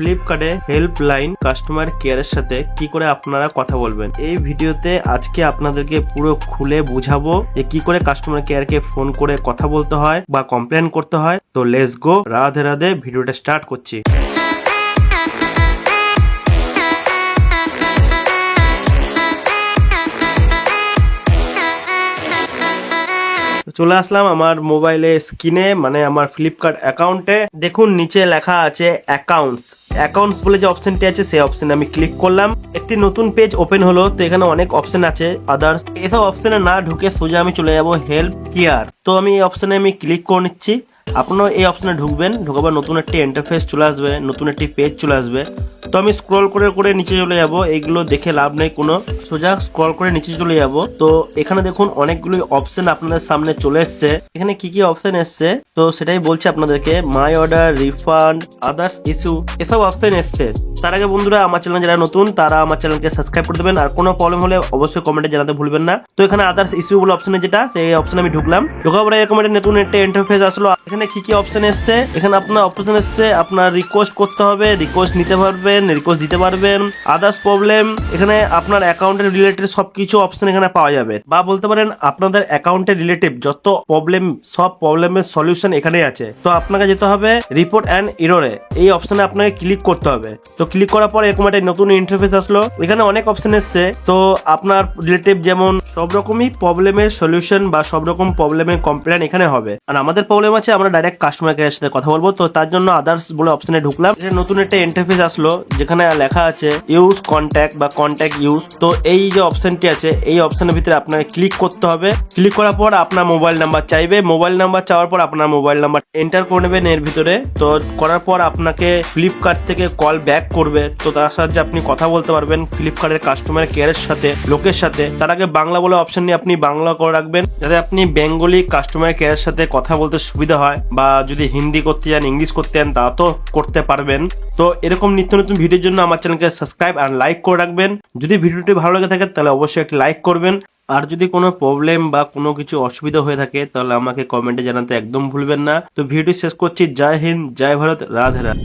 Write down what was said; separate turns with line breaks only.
ফ্লিপকার্টে helpline customer কেয়ারের সাথে কি করে আপনারা কথা বলবেন? এই ভিডিওতে আজকে আপনাদেরকে পুরো খুলে বুঝাবো যে কি করে কাস্টমার কেয়ারকে ফোন করে কথা বলতে হয় বা কমপ্লেন করতে হয়। তো লেস গো রাধে রাধে, ভিডিওটা স্টার্ট করছি। চলে আসলাম আমার মোবাইলে স্ক্রিনে মানে আমার ফ্লিপকার্ট অ্যাকাউন্টে দেখুন, নিচে লেখা আছে অ্যাকাউন্টস অ্যাকাউন্টস বলে যে অপশনটি আছে, সেই অপশনে আমি ক্লিক করলাম। একটি নতুন পেজ ওপেন হলো, তো এখানে অনেক অপশন আছে আদার্স এসব অপশনে না ঢুকে সোজা আমি চলে যাব হেল্প কেয়ার তো আমি এই অপশনে আমি ক্লিক করে নিচ্ছি। আপনারা এই অপশনে ঢুকবেন, ঢুকাবার নতুন একটি ইন্টারফেস চলে আসবে, নতুন একটি পেজ চলে আসবে। তো আমি স্ক্রল করে করে নিচে চলে যাব এগুলো দেখে লাভ নেই কোনো। সোজা স্ক্রল করে নিচে চলে যাব। তো এখানে দেখুন অনেকগুলো অপশন আপনাদের সামনে চলে এসছে। এখানে কি কি অপশন এসছে? তো সেটাই বলছি আপনাদেরকে my order refund others issue এসব অপশন এসছে। তার আগে বন্ধুরা, আমার চ্যানেল যারা নতুন, তারা আমার চ্যানেলকে সাবস্ক্রাইব করে দেবেন। আর কোনো প্রবলেম হলে অবশ্যই কমেন্টে জানাতে ভুলবেন না। তো এখানে আদার্স ইস্যু বলে অপশনে যেটা, সেই অপশনে আমি ঢুকলাম। ঢোকার পরে এরকম একটা নতুন একটা ইন্টারফেস আসলো। এখানে কি কি অপশন এসছে? এখানে আপনার অপশন এসছে, আপনার রিকোয়েস্ট করতে হবে রিকোয়েস্ট নিতে পারবেন রিকোয়েস্ট দিতে পারবেন। আদার্স প্রবলেম এখানে আপনার অ্যাকাউন্টের রিলেটেড সবকিছু অপশন এখানে পাওয়া যাবে। বা বলতে পারেন, আপনাদের অ্যাকাউন্টের রিলেটিভ যত প্রবলেম সব প্রবলেমের সলিউশন এখানেই আছে। তো আপনাকে যেতে হবে রিপোর্ট অ্যান্ড ইরোরে এই অপশনে আপনাকে ক্লিক করতে হবে। তো ক্লিক করার পরে এরকম একটা নতুন ইন্টারফেস আসলো। এখানে অনেক অপশন এসছে। তো আপনার রিলেটিভ যেমন সব রকমই প্রবলেমের সলিউশন বা সব রকম প্রবলেমের কমপ্লেন এখানে হবে। আর আমাদের প্রবলেম আছে আমরা ডাইরেক্ট কাস্টমার কেয়ারের সাথে কথা বলব। তো তার জন্য আদার্স বলে অপশনে ঢুকলাম। এটা নতুন একটা ইন্টারফেস আসলো, যেখানে লেখা আছে ইউজ কন্ট্যাক্ট বা কন্ট্যাক্ট ইউজ তো এই যে অপশনটি আছে, এই অপশনের ভিতরে আপনাকে ক্লিক করতে হবে। ক্লিক করার পর আপনার মোবাইল নাম্বার চাইবে। মোবাইল নাম্বার চাওয়ার পর আপনার মোবাইল নাম্বার এন্টার করে নেবেন এর ভিতরে। তো করার পর আপনাকে ফ্লিপকার্ট থেকে কল ব্যাক করবে। তো তার সাহায্যে আপনি কথা বলতে পারবেন ফ্লিপকার্টের কাস্টমার কেয়ারের সাথে, লোকের সাথে। তার আগে বাংলা বলে অপশন নিয়ে আপনি বাংলা করে রাখবেন, যাতে আপনি বেঙ্গলি কাস্টমার কেয়ারের সাথে কথা বলতে সুবিধা হয় বা যদি হিন্দি করতে চান, ইংলিশ করতে চান, তা তো করতে পারবেন। তো এরকম নিত্য নতুন ভিডিওর জন্য আমার চ্যানেলকে সাবস্ক্রাইব আর লাইক করে রাখবেন। যদি ভিডিওটি ভালো লাগে থাকে, তাহলে অবশ্যই একটি লাইক করবেন। আর যদি কোনো প্রবলেম বা কোনো কিছু অসুবিধা হয়ে থাকে, তাহলে আমাকে কমেন্টে জানাতে একদম ভুলবেন না। তো ভিডিওটি শেষ করছি। জয় হিন্দ, জয় ভারত, রাধে রাধে।